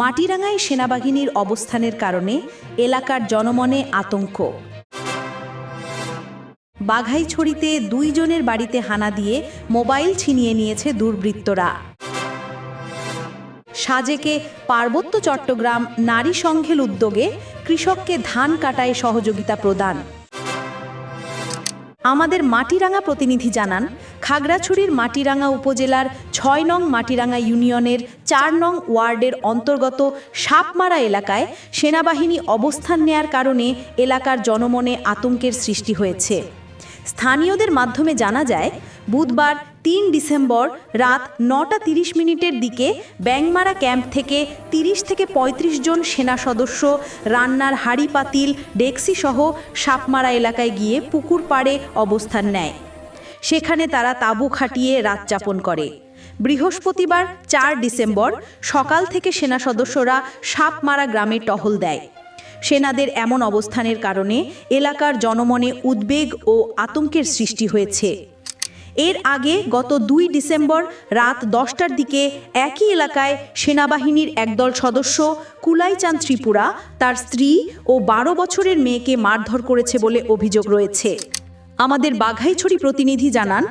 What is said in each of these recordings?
মাটিরাঙ্গায় সেনাবাহিনীর অবস্থানের কারণে এলাকার জনমনে আতঙ্ক। বাঘাইছড়িতে দুইজনের বাড়িতে হানা দিয়ে মোবাইল ছিনিয়ে নিয়েছে দুর্বৃত্তরা। সাজেকে পার্বত্য চট্টগ্রাম নারী সংঘের উদ্যোগে কৃষককে ধান কাটায় সহযোগিতা প্রদান। আমাদের মাটিরাঙ্গা প্রতিনিধি জানান খাগড়াছড়ির মাটিরাঙ্গা উপজেলার ছয় নং মাটিরাঙ্গা ইউনিয়নের চার নং ওয়ার্ডের অন্তর্গত সাপমারা এলাকায় সেনাবাহিনী অবস্থান নেয়ার কারণে এলাকার জনমনে আতঙ্কের সৃষ্টি হয়েছে। স্থানীয়দের মাধ্যমে জানা যায়, বুধবার তিন ডিসেম্বর রাত নটা তিরিশ মিনিটের দিকে ব্যাংমারা ক্যাম্প থেকে তিরিশ থেকে ৩৫ জন সেনা সদস্য রান্নার হাড়ি পাতিল ডেক্সিসহ সাপমারা এলাকায় গিয়ে পুকুর পাড়ে অবস্থান নেয়। সেখানে তারা তাঁবু খাটিয়ে রাত যাপন করে। বৃহস্পতিবার, চার ডিসেম্বর, সকাল থেকে সেনা সদস্যরা সাপমারা গ্রামে টহল দেয়। সেনাদের এমন অবস্থানের কারণে এলাকার জনমনে উদ্বেগ ও আতঙ্কের সৃষ্টি হয়েছে। এর আগে গত দুই ডিসেম্বর রাত দশটার দিকে একই এলাকায় সেনাবাহিনীর একদল সদস্য কুলাইচাঁদ ত্রিপুরা তার স্ত্রী ও বারো বছরের মেয়েকে মারধর করেছে বলে অভিযোগ রয়েছে। আমাদের বাঘাইছড়ি প্রতিনিধি জানান,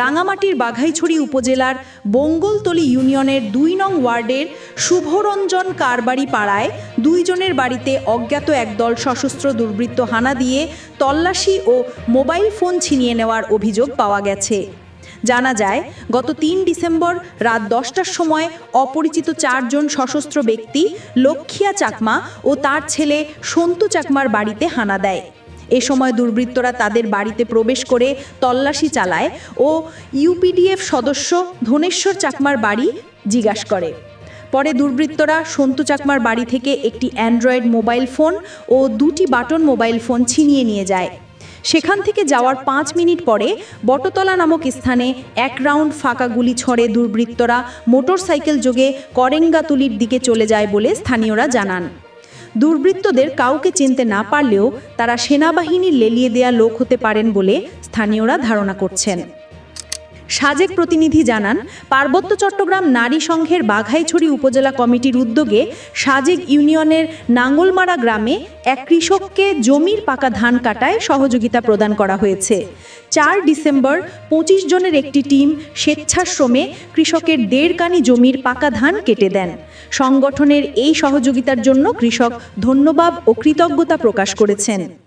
রাঙামাটির বাঘাইছড়ি উপজেলার বঙ্গলতলি ইউনিয়নের দুই নং ওয়ার্ডের শুভরঞ্জন কারবারি পাড়ায় দুইজনের বাড়িতে অজ্ঞাত একদল সশস্ত্র দুর্বৃত্ত হানা দিয়ে তল্লাশি ও মোবাইল ফোন ছিনিয়ে নেওয়ার অভিযোগ পাওয়া গেছে। জানা যায়, গত তিন ডিসেম্বর রাত দশটার সময় অপরিচিত চারজন সশস্ত্র ব্যক্তি লক্ষিয়া চাকমা ও তার ছেলে সন্তু চাকমার বাড়িতে হানা দেয়। এ সময় দুর্বৃত্তরা তাদের বাড়িতে প্রবেশ করে তল্লাশি চালায় ও ইউপিডিএফ সদস্য ধনেশ্বর চাকমার বাড়ি জিজ্ঞাস করে। পরে দুর্বৃত্তরা সন্তু চাকমার বাড়ি থেকে একটি অ্যান্ড্রয়েড মোবাইল ফোন ও দুটি বাটন মোবাইল ফোন ছিনিয়ে নিয়ে যায়। সেখান থেকে যাওয়ার পাঁচ মিনিট পরে বটতলা নামক স্থানে এক রাউন্ড ফাঁকা গুলি ছড়ে দুর্বৃত্তরা মোটরসাইকেল যোগে করেঙ্গাতুলির দিকে চলে যায় বলে স্থানীয়রা জানান। দুর্বৃত্তদের কাউকে চিনতে না পারলেও তারা সেনাবাহিনী লেলিয়ে দেয়া লোক হতে পারেন বলে স্থানীয়রা ধারণা করছেন। সাজেক প্রতিনিধি জানান, পার্বত্য চট্টগ্রাম নারী সংঘের বাঘাইছড়ি উপজেলা কমিটির উদ্যোগে সাজেক ইউনিয়নের নাঙ্গলমারা গ্রামে এক কৃষককে জমির পাকা ধান কাটায় সহযোগিতা প্রদান করা হয়েছে। চার ডিসেম্বর পঁচিশ জনের একটি টিম স্বেচ্ছাশ্রমে কৃষকের দেড় কানি জমির পাকা ধান কেটে দেন। সংগঠনের এই সহযোগিতার জন্য কৃষক ধন্যবাদ ও কৃতজ্ঞতা প্রকাশ করেছেন।